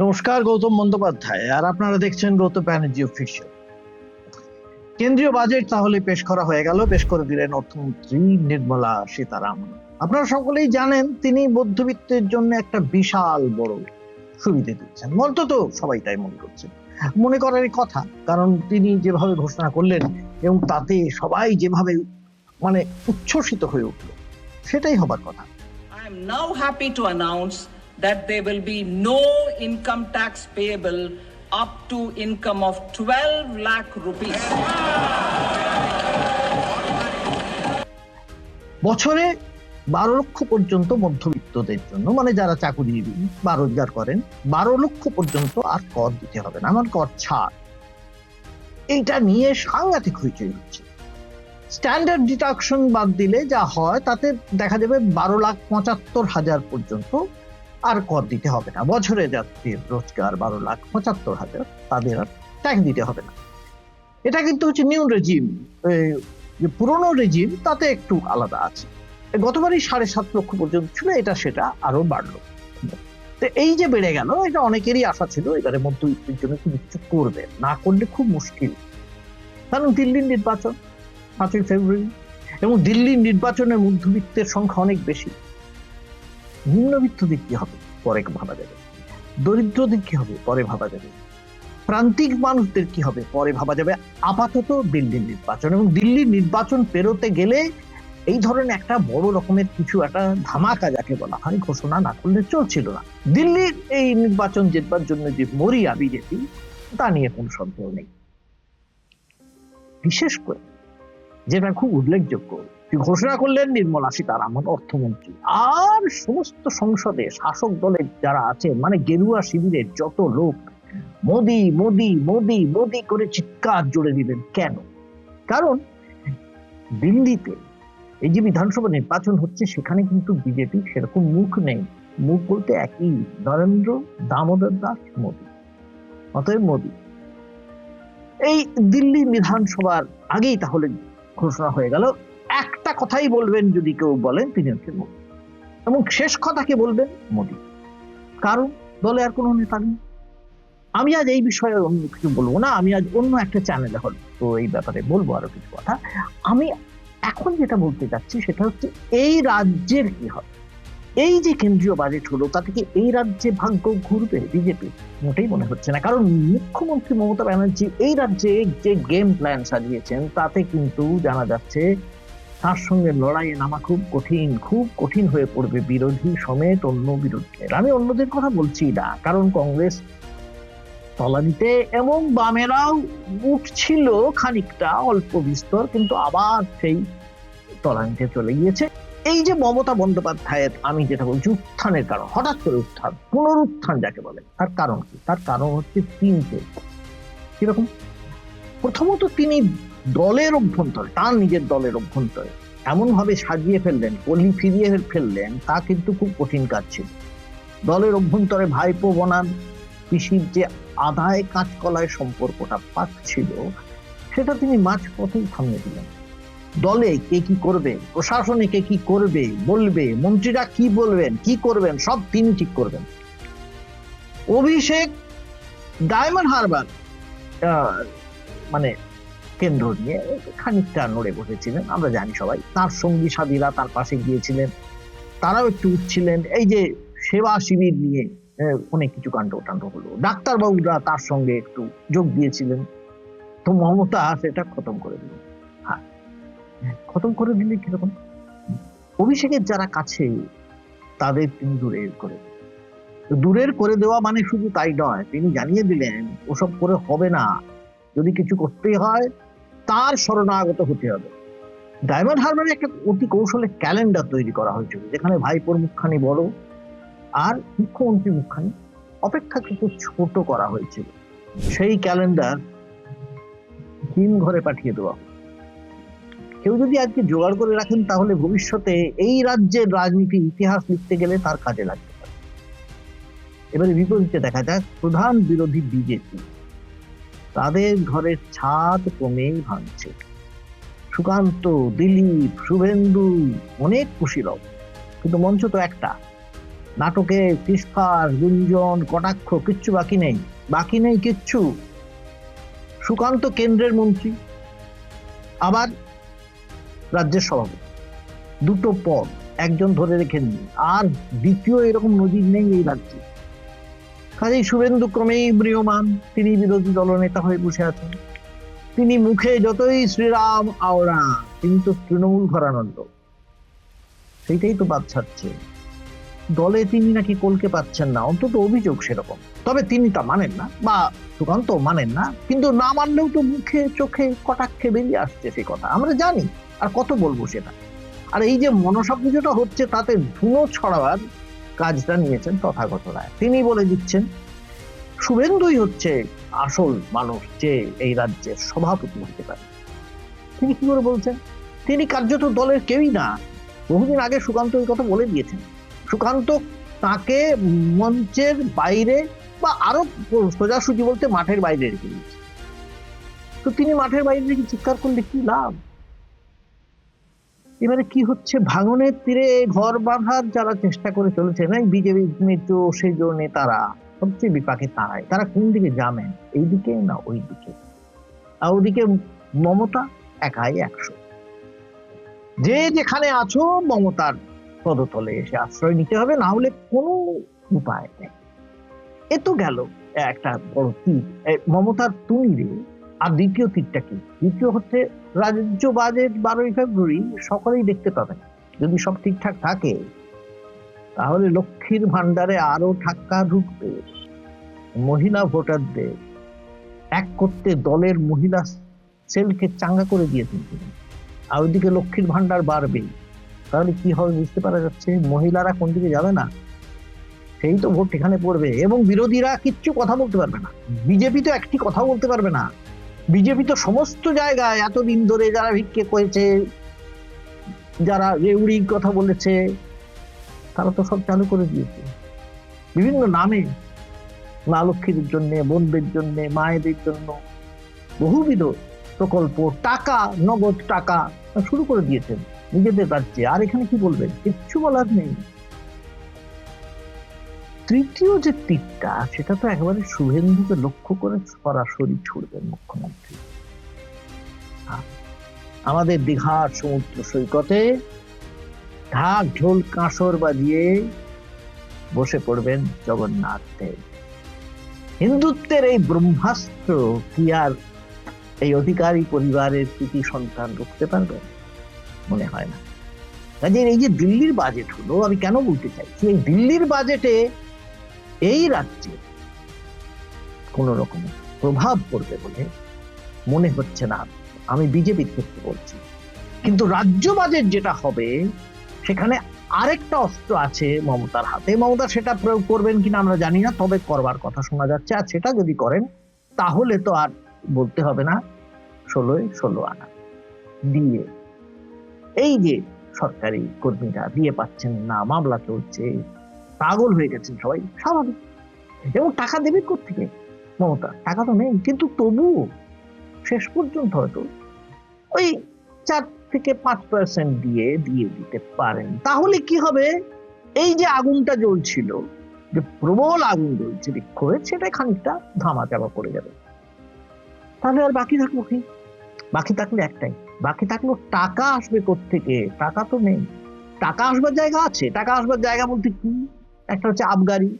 নমস্কার, গৌতম বন্দ্যোপাধ্যায়। আর আপনারা দেখছেন গৌতম ব্যানার্জি অফিসিয়াল কেন্দ্রীয় বাজেট তাহলে পেশ করা হয়ে গেল। পেশ করে দিলেন অর্থমন্ত্রী নির্মলা সীতারামন। আপনারা সকলেই জানেন, তিনি মধ্যবিত্তের জন্য একটা বিশাল বড় সুবিধে দিচ্ছেন। অন্তত সবাই তাই মনে করছে। মনে করারই কথা, কারণ তিনি যেভাবে ঘোষণা করলেন এবং তাতে সবাই যেভাবে মানে উচ্ছ্বসিত হয়ে উঠল, সেটাই হবার কথা। I am now happy to announce that there will be no income tax payable up to income of 12 lakh rupees. বছরে বারো লক্ষ পর্যন্ত মধ্যবিত্তদের জন্য মানে যারা চাকুরি বা রোজগার করেন, বারো লক্ষ পর্যন্ত আর কর দিতে হবে না, আমার কর ছাড় এইটা নিয়ে সাংঘাতিক হইচই হচ্ছে স্ট্যান্ডার্ড ডিডাকশন বাদ দিলে যা হয়, তাতে দেখা যাবে বারো লাখ পঁচাত্তর হাজার পর্যন্ত আর কর দিতে হবে না। বছরে যাত্রীর রোজগার বারো লাখ পঁচাত্তর হাজার, তাদের আর ট্যাক্স দিতে হবে না। এটা কিন্তু হচ্ছে নিউ রেজিম যে পুরনো রেজিম তাতে একটু আলাদা আছে। গতবারই সাড়ে সাত লক্ষ পর্যন্ত ছিল, এটা সেটা আরও বাড়লো। তো এই যে বেড়ে গেল, এটা অনেকেরই আশা ছিল, এবারে মধ্যবিত্তের জন্য তিনি কিছু করবে। না করলে খুব মুশকিল। কারণ দিল্লির নির্বাচন, পাঁচই ফেব্রুয়ারি। এবং দিল্লির নির্বাচনে মধ্যবিত্তের সংখ্যা অনেক বেশি। নিম্নবিত্তদের কি হবে? পরে ভাবা যাবে। দরিদ্রদের কি হবে? পরে ভাবা যাবে। প্রান্তিক মানুষদের কি হবে? পরে ভাবা যাবে। আপাতত দিল্লির নির্বাচন এবং দিল্লির নির্বাচন পেরোতে গেলে এই ধরনের একটা বড় রকমের কিছু একটা ধামাকা যাকে বলা হয়, ঘোষণা না করলে চলছিল না। দিল্লির এই নির্বাচন জেতবার জন্য যে মরিয়া বিজেপি, তা নিয়ে কোনো সন্দেহ নেই। বিশেষ করে যেটা খুব উল্লেখযোগ্য। ঘোষণা করলেন, নির্মলা সীতারামন অর্থমন্ত্রী। আর সমস্ত সংসদে শাসক দলের যারা আছেন মানে গেরুয়া শিবিরের যত লোক, মোদি মোদি মোদি মোদি করে চিৎকার জুড়ে দিলেন কেন? কারণ দিল্লিতে এই যে বিধানসভা নির্বাচন হচ্ছে, সেখানে কিন্তু বিজেপি সেরকম মুখ নেই। মুখ বলতে একই, নরেন্দ্র দামোদর দাস, মোদী। অতএব মোদী। এই দিল্লি বিধানসভার আগেই তাহলে ঘোষণা হয়ে গেল, একটা কথাই বলবেন যদি কেউ বলেন, তিনি হচ্ছেন মোদী। এবং শেষ কথাকে বলবেন মোদী। কারণ দলে আর কোনো নেতা নেই। আমি আজ এই বিষয়ে অন্য কিছু বলব না, আমি আজ অন্য একটা চ্যানেলে হল। তো এই ব্যাপারে বলব আরও কিছু কথা। আমি এখন যেটা বলতে চাচ্ছি, সেটা হচ্ছে এই রাজ্যের কি হবে? এই যে কেন্দ্রীয় বাজেট হলো তা থেকে এই রাজ্যে ভাগ্য ঘুরবে বিজেপি মোটেই মনে হচ্ছে না। কারণ মুখ্যমন্ত্রী মমতা ব্যানার্জি এই রাজ্যে যে গেম প্ল্যান সাজিয়েছেন, তাতে কিন্তু জানা যাচ্ছে তার সঙ্গে লড়াইয়ে নামা খুব কঠিন খুব কঠিন হয়ে পড়বে বিরোধী সমেত অন্য বিরোধীদের। আমি অন্যদের কথা বলছি না, কারণ কংগ্রেস তলানিতে এবং বামেরাও উঠছিল খানিকটা, অল্প বিস্তর, কিন্তু আবার সেই তলানিতে চলে গিয়েছে। এই যে মমতা বন্দ্যোপাধ্যায়ের, আমি যেটা বলছি, উত্থানের কারণ, হঠাৎ করে উত্থান, পুনরুত্থান যাকে বলে, তার কারণ কি? তার কারণ হচ্ছে তিনটে। কীরকম? প্রথমত তিনি দলের অভ্যন্তরে, তার নিজের দলের অভ্যন্তরে এমন ভাবে সাজিয়ে ফেললেন, কলি ফিরিয়ে ফেললেন, তা কিন্তু খুব কঠিন কাজ ছিল। দলের অভ্যন্তরে ভাইপো বনাম, পিসির যে আদায় কাঁচকলায় সম্পর্কটা পাচ্ছিল, সেটা তিনি মাঝপথেই থামিয়ে দিলেন। দলে কে কি করবে? প্রশাসনে কে কি করবে? বলবে? মন্ত্রীরা কি বলবেন? কি করবেন? সব তিনি ঠিক করবেন। অভিষেক ডায়মন্ড হারবার মানে কেন্দ্র নিয়ে খানিকটা নড়ে বসেছিলেন, আমরা জানি সবাই। তার সঙ্গী সাথীরা তার পাশে গিয়েছিলেন, তারাও একটু উঠছিলেন। এই যে সেবা শিবির নিয়ে অনেক কিছু কাণ্ড টাণ্ড হলো। ডাক্তারবাবুরা তার সঙ্গে একটু যোগ দিয়েছিলেন। তো মমতা সেটা খতম করে দিল খতম করে দিলে কীরকম? অভিষেকের যারা কাছে, তাদের তিনি দূরের করে দূরের করে দেওয়া মানে শুধু তাই নয়, তিনি জানিয়ে দিলেন, ওসব করে হবে না। যদি কিছু করতেই হয়, তার শরণাগত হতে হবে। ডায়মন্ড হারবারে একটা অতি কৌশলে ক্যালেন্ডার তৈরি করা হয়েছিল, যেখানে ভাইপোর মুখখানি বড় আর মুখ্যমন্ত্রী মুখখানি অপেক্ষাকৃত ছোট করা হয়েছিল। সেই ক্যালেন্ডার হিম ঘরে পাঠিয়ে দেওয়া। কেউ যদি আজকে জোগাড় করে রাখেন, তাহলে ভবিষ্যতে এই রাজ্যের রাজনীতি, ইতিহাস লিখতে গেলে তার কাজে লাগতে পারে এবারে বিপরীতে দেখা যায় প্রধান বিরোধী বিজেপি। তাদের ঘরের ছাদ কমেই ভাঙছে। সুকান্ত, দিলীপ, শুভেন্দু, অনেক কুশীলব। কিন্তু মঞ্চ তো একটা। নাটকে ফিসফাস গুঞ্জন, কটাক্ষ, কিচ্ছু বাকি নেই। বাকি নেই কিচ্ছু। সুকান্ত কেন্দ্রের মন্ত্রী। আবার রাজ্যের সভাপতি। দুটো পদ একজন ধরে রেখেন। আর দ্বিতীয় এরকম নজির নেই এই রাজ্যে। কাজেই শুভেন্দু ক্রমেই ম্রিয়মান তিনি বিরোধী দলনেতা হয়ে বসে আছেন। তিনি মুখে যতই শ্রীরাম আওরা তিনি তো তৃণমূল ঘরানোর লোক সেইটাই তো বাদ ছাড়ছে। দলে তিনি নাকি কলকে পাচ্ছেন না, অন্তত অভিযোগ সেরকম। তবে তিনি তা মানেন না, বা সুকান্ত মানেন না, কিন্তু না মানলেও তো মুখে, চোখে কটাক্ষে বেরিয়ে আসছে সেই কথা। আমরা জানি, আর কত বলব সেটা। আর এই যে মনসা পুজোটা হচ্ছে, তাতে ধুনো ছড়াবার কাজটা নিয়েছেন তথাগত রায় তিনি বলে দিচ্ছেন, শুভেন্দুই হচ্ছে আসল মানুষ যে এই রাজ্যের সভাপতি হতে পারে। তিনি কি করে বলছেন? তিনি কার্যত দলের কেউই না। বহুদিন আগে সুকান্ত এই কথা বলে দিয়েছেন। সুকান্ত তাকে মঞ্চের বাইরে বা আরও সোজাসুজি বলতে মাঠের বাইরে রেখে দিয়েছে। তো তিনি মাঠের বাইরে রেখে চিৎকার করলে কি লাভ? এবারে কি হচ্ছে? ভাঙনের তীরে ঘর বাঁধার যারা চেষ্টা করে চলেছে না বিজেপি মিত্র সেই নেতারা, সবচেয়ে বিপাকে তারাই। তারা কোন দিকে যাবেন? এই দিকে না ওই দিকে আর ওদিকে মমতা একাই একশো। যে যেখানে আছো, মমতার পদতলে এসে আশ্রয় নিতে হবে, না হলে কোনো উপায় নেই। এ তো গেল একটা বড় তীর। মমতার তুমিরে আর দ্বিতীয় তীরটা কি? দ্বিতীয় হচ্ছে রাজ্য বাজেট বারোই ফেব্রুয়ারি, সকলেই দেখতে পাবেন যদি সব ঠিকঠাক থাকে, তাহলে লক্ষ্মীর ভান্ডারে আরও ঠাক্কা ঢুকবে। মহিলা ভোটারদের এক করতে দলের মহিলা সেলকে চাঙ্গা করে দিয়েছেন। তিনি আর ওইদিকে লক্ষ্মীর ভান্ডার বাড়বে তাহলে কি হবে বুঝতে পারা যাচ্ছে? মহিলারা কোন দিকে যাবে না? সেই তো ভোট এখানে পড়বে এবং বিরোধীরা কিচ্ছু কথা বলতে পারবে না। বিজেপি তো একটি কথা বলতে পারবে না। বিজেপি তো সমস্ত জায়গায় এতদিন ধরে যারা ভিক্ষে করেছে, যারা রেউড়ির কথা বলেছে, তারা তো সব চালু করে দিয়েছে। বিভিন্ন নামে মা লক্ষ্মীর জন্য, বোনদের জন্য, মায়েদের জন্য বহুবিধ প্রকল্প, টাকা, নগদ টাকা, শুরু করে দিয়েছেন। নিজেদের রাজ্যে। আর এখানে কি বলবেন কিচ্ছু বলার নেই। তৃতীয় যে তীরটা, সেটা তো একেবারে শুভেন্দুকে লক্ষ্য করে সরাসরি ছুড়বেন মুখ্যমন্ত্রী। আমাদের দীঘার সমুদ্র সৈকতে ঢাক ঢোল কাঁসর বাজিয়ে বসে পড়বেন জগন্নাথ দেব। হিন্দুত্বের এই ব্রহ্মাস্ত্র কি আর এই অধিকারী পরিবারের কৃতি সন্তান রুখতে পারবে? মনে হয় না। কাজে এই যে দিল্লির বাজেট হলো, আমি কেন বলতে চাইছি, এই দিল্লির বাজেটে এই রাজ্যে কোন রকম প্রভাব পড়বে বলে মনে হচ্ছে না। আমি বিজেপির ক্ষেত্রে বলছি। কিন্তু রাজ্য বাজেট যেটা হবে, সেখানে আরেকটা অস্ত্র আছে মমতার হাতে। মমতা সেটা প্রয়োগ করবেন কিনা আমরা জানি না, তবে করবার কথা শোনা যাচ্ছে। আর সেটা যদি করেন, তাহলে তো আর বলতে হবে না। ষোলোয় ষোলো আনা। দিয়ে এই যে সরকারি কর্মীরা দিয়ে পাচ্ছেন না, মামলা চলছে, পাগল হয়ে গেছেন সবাই, স্বাভাবিক। এবং টাকা দেবে থেকে মমতা, টাকা তো নেই, কিন্তু তবু শেষ পর্যন্ত হয়তো ওই চার থেকে পাঁচ পার্সেন্ট দিয়ে দিয়ে দিতে পারেন। তাহলে কি হবে? এই যে আগুনটা জ্বলছিল, যে প্রবল আগুন জ্বলছে বিক্ষোভে সেটা খানিকটা ধামা চাপা পড়ে যাবে। তাহলে আর বাকি থাকল কি? বাকি থাকলে একটাই। বাকি থাকল টাকা আসবে থেকে টাকা তো নেই। টাকা আসবার জায়গা আছে। টাকা আসবার জায়গা বলতে কি? একটা হচ্ছে আবগারি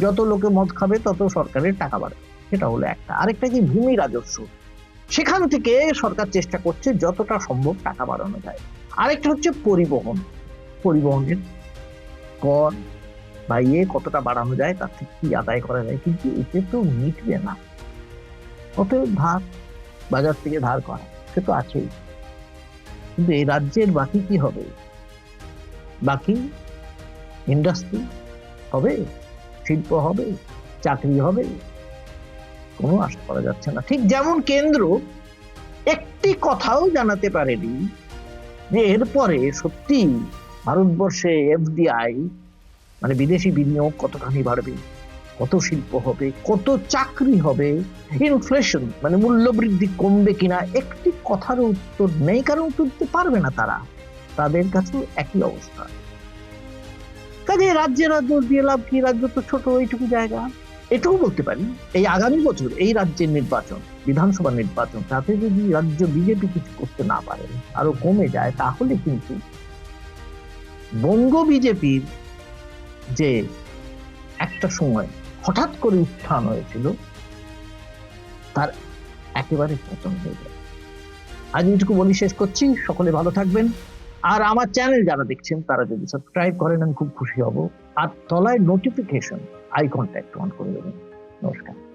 যত লোকে মদ খাবে, তত সরকারের টাকা বাড়বে। সেটা হলো একটা। আরেকটা কি? ভূমি রাজস্ব। সেখান থেকে সরকার চেষ্টা করছে যতটা সম্ভব টাকা বাড়ানো যায়। আরেকটা হচ্ছে পরিবহন। পরিবহনের কর বা ইয়ে কতটা বাড়ানো যায়, তার থেকে কি আদায় করা যায়? কিন্তু এতে তো মিটবে না। অতএব ধার, বাজার থেকে ধার করা। সে তো আছেই। কিন্তু এই রাজ্যের বাকি কি হবে? বাকি ইন্ডাস্ট্রি হবে? শিল্প হবে? চাকরি হবে? কোনো আশা করা যাচ্ছে না। ঠিক যেমন কেন্দ্র একটি কথাও জানাতে পারেনি যে এরপরে সত্যি ভারতবর্ষে এফডিআই মানে বিদেশি বিনিয়োগ কতখানি বাড়বে? কত শিল্প হবে, কত চাকরি হবে ইনফ্লেশন মানে মূল্য বৃদ্ধি কমবে কিনা, একটি কথার উত্তর নেই কারণ উত্তর দিতে পারবে না তারা। তাদের কাছে একই অবস্থা। কাজে রাজ্যে রাজ্য দিয়ে লাভ কি? রাজ্য তো ছোট, এইটুকু জায়গা। এটাও বলতে পারি, এই আগামী বছর এই রাজ্যের নির্বাচন, বিধানসভা নির্বাচন, তাতে যদি রাজ্য বিজেপি কিছু করতে না পারে, আরও কমে যায়, তাহলে কিন্তু বঙ্গ বিজেপির যে একটা সময় হঠাৎ করে উত্থান হয়েছিল, তার একেবারে পতন হয়ে যায়। আজ এইটুকু বলি, শেষ করছি। সকলে ভালো থাকবেন। আর আমার চ্যানেল যারা দেখছেন, তারা যদি সাবস্ক্রাইব করেন আমি খুব খুশি হব। আর তলায় নোটিফিকেশন আই কন্ট্যাক্ট অন করে দেবেন। নমস্কার।